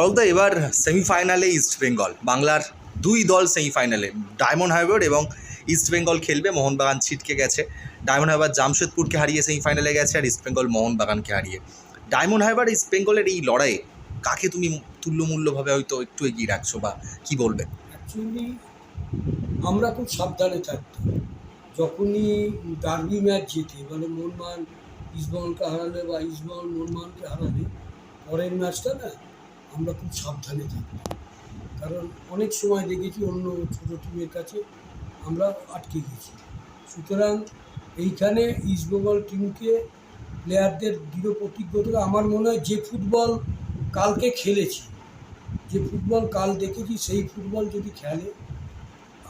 অলকদা এবার সেমিফাইনালে ইস্ট বেঙ্গল বাংলার দুই দল সেমিফাইনালে ডায়মন্ড হারবার এবং ইস্ট বেঙ্গল খেলবে, মোহনবাগান ছিটকে গেছে। ডায়মন্ড হারবার জামশেদপুরকে হারিয়ে সেমিফাইনালে গেছে আর ইস্ট বেঙ্গল মোহনবাগানকে হারিয়ে। ডায়মন্ড হারবার ইস্ট বেঙ্গলের এই লড়াইয়ে কাকে তুমি তুল্যমূল্যভাবে হয়তো একটু এগিয়ে রাখছো বা কি বলবে? আমরা খুব সাবধানে থাকতাম। যখনই ডার্বি ম্যাচ জিতে মানে মোহনবাগান ইস্টবেঙ্গলকে হারালে বা ইস্টবেঙ্গল মোহনবাগানকে হারালে, পরের ম্যাচটা না আমরা খুব সাবধানে থাকতাম কারণ অনেক সময় দেখেছি অন্য ছোটো টিমের কাছে আমরা আটকে গেছি সুতরাং এইখানে ইস্টবেঙ্গল টিমকে প্লেয়ারদের দৃঢ় প্রতিজ্ঞ থেকে আমার মনে হয় যে ফুটবল কালকে খেলেছি, যে ফুটবল কাল দেখেছি সেই ফুটবল যদি খেলে,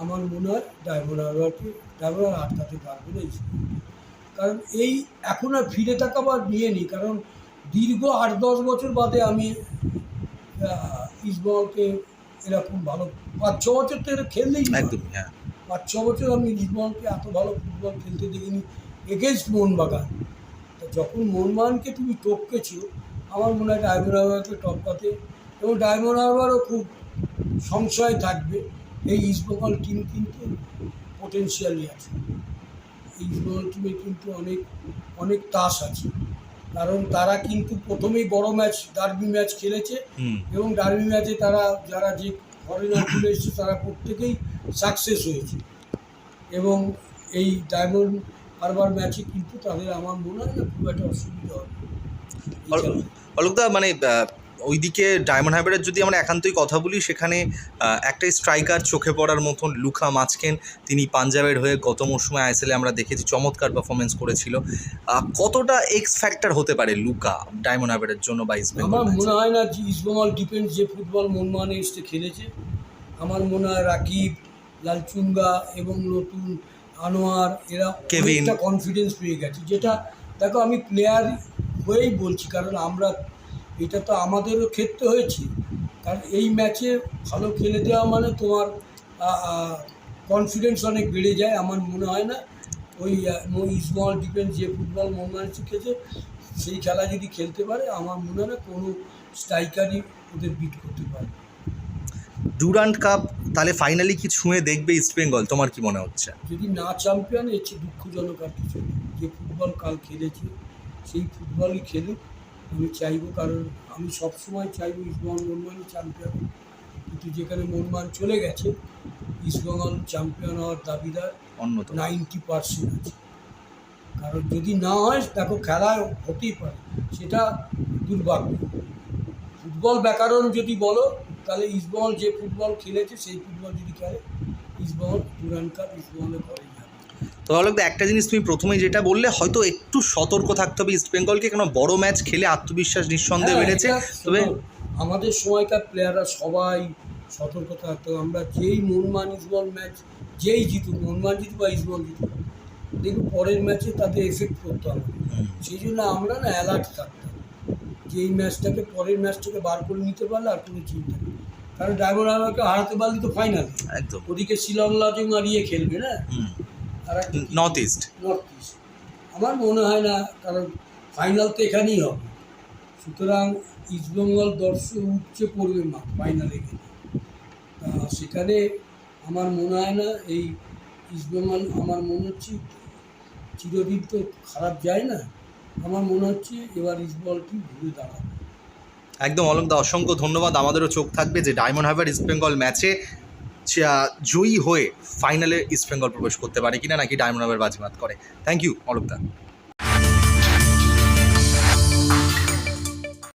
আমার মনে হয় ড্রাইভার হারবারকে ড্রাইভার আটকাতে পারবে না। কারণ এই এখন আর ফিরে তাকাবার নিয়ে নিই, কারণ দীর্ঘ আট দশ বছর বাদে আমি আহ, ইস্টবেঙ্গলকে এরকম ভালো পাঁচ ছ বছর তো এরা খেললেই না। একদমই হ্যাঁ। পাঁচ ছ বছর আমি ইস্টবেঙ্গলকে এত ভালো ফুটবল খেলতে দেখিনি। এগেনস্ট মোহনবাগান। তা যখন মোহনবাগানকে তুমি টপকেছো আমার মনে হয় ডায়মন্ড হারবারকে টপকাতে এবং ডায়মন্ড হারবারও খুব সংশয় থাকবে এই ইস্টবেঙ্গল টিম কিন্তু পোটেনশিয়ালি আছে। এই ইস্টবেঙ্গল টিমে কিন্তু অনেক অনেক তাস আছে। কারণ তারা কিন্তু প্রথমেই বড় ম্যাচ ডার্বি ম্যাচ খেলেছে এবং ডার্বি ম্যাচে তারা যারা যে ফরেনার খুলে এসেছে তারা প্রত্যেকেই সাকসেস হয়েছে এবং এই ডায়মন্ড হারবার ম্যাচে কিন্তু তাদের আমার মনে হয় না খুব একটা অসুবিধা হবে। অলোকদা মানে ওইদিকে ডায়মন্ড হারবারের যদি আমরা একান্তই কথা বলি সেখানে আহ, একটা স্ট্রাইকার চোখে পড়ার মতন লুকা মাচকেন তিনি পাঞ্জাবের হয়ে গত মরশুমে আইএসএলে আমরা দেখেছি চমৎকার পারফরমেন্স করেছিল। কতটা এক্স ফ্যাক্টর হতে পারে লুকা ডায়মন্ড হারবারের জন্য বা ইস্ট বেঙ্গল আমার মনে হয় না যে ইস্টবেঙ্গল ডিফেন্স যে ফুটবল মনমানে এসে খেলেছে। আমার মনে হয় রাকিব লালচুঙ্গা এবং নতুন আনোয়ার এরা। একটা কনফিডেন্স পেয়ে গেছে। যেটা দেখো আমি প্লেয়ার হয়েই বলছি কারণ আমরা এটা তো আমাদেরও ক্ষেত্রে হয়েছে। কারণ এই ম্যাচে ভালো খেলে দেওয়া মানে তোমার কনফিডেন্স অনেক বেড়ে যায় আমার মনে হয় না। ওই ইস্টবেঙ্গল ডিফেন্স যে ফুটবল মোহনবাগান শিখেছে সেই খেলা যদি খেলতে পারে আমার মনে হয় না কোনো স্ট্রাইকারই ওদের বিট করতে পারে। ডুরান্ট কাপ তাহলে ফাইনালি কি ছুঁয়ে দেখবে ইস্ট বেঙ্গল তোমার কি মনে হচ্ছে? যদি না চ্যাম্পিয়ন এর চেয়ে দুঃখজনক আর কিছু যে ফুটবল কাল খেলেছে সেই ফুটবলই খেলুক। আমি চাইব কারণ আমি সবসময় চাইব ইস্টবেঙ্গল মোহনবাগানই চ্যাম্পিয়ন কিন্তু যেখানে মোহনবাগান চলে গেছে ইস্টবেঙ্গল চ্যাম্পিয়ন হওয়ার দাবিদার অন্যতম। নাইনটি পার্সেন্ট আছে। কারণ যদি না হয় দেখো খেলায় হতেই পারে সেটা দুর্ভাগ্য। ফুটবল ব্যাকরণ যদি বলো তাহলে ইস্টবেঙ্গল যে ফুটবল খেলেছে সেই ফুটবল যদি খেলে ইস্টবেঙ্গল ডুরান্ড কাপ ইস্টবেঙ্গলে করেই তো অলোকদা একটা জিনিস তুমি প্রথমেই যেটা বললে হয়তো একটু সতর্ক থাকতে হবে ইস্ট বেঙ্গলকে কেন বড় ম্যাচ খেলে আত্মবিশ্বাস নিঃসন্দেহে হ্যাঁ, বেড়েছে। তবে আমাদের সময়কার প্লেয়াররা সবাই সতর্ক থাকতো আমরা যেই মনমান ইসবল ম্যাচ যেই জিতুক মনমান জিতুক বা ইসবল জিতুক দেখুন পরের ম্যাচে তাতে এফেক্ট করতো আমাদের হুম, সেই জন্য আমরা না অ্যালার্ট থাকতাম যে এই ম্যাচটাকে পরের ম্যাচটাকে বার করে নিতে পারলে আর কোনো চিন্তা নেই। কারণ ড্রাইভার আমাকে হারাতে পারলে তো ফাইনাল একদম। ওদিকে শিলং লজিং মারিয়ে খেলবে না। আর নর্থ ইস্ট নর্থ ইস্ট আমার মনে হয় না কারণ ফাইনাল তো এখানেই হবে। সুতরাং ইস্টবেঙ্গল দর্শক উঠছে পড়বে মা ফাইনালে গেলে। তা সেখানে আমার মনে হয় না এই ইস্টবেঙ্গল আমার মনে হচ্ছে চিরদিন তো খারাপ যায় না। আমার মনে হচ্ছে এবার ইস্টবেঙ্গলটি ঘুরে দাঁড়াবে। একদম অলোকদা অসংখ্য ধন্যবাদ। আমাদেরও চোখ থাকবে যে ডায়মন্ড হারবার ইস্ট বেঙ্গল ম্যাচে জয়ী হয়ে ফাইনালে ইস্ট বেঙ্গল প্রবেশ করতে পারে কিনা নাকি ডায়মন্ড বাজিমাত করে। Thank you অলোকদা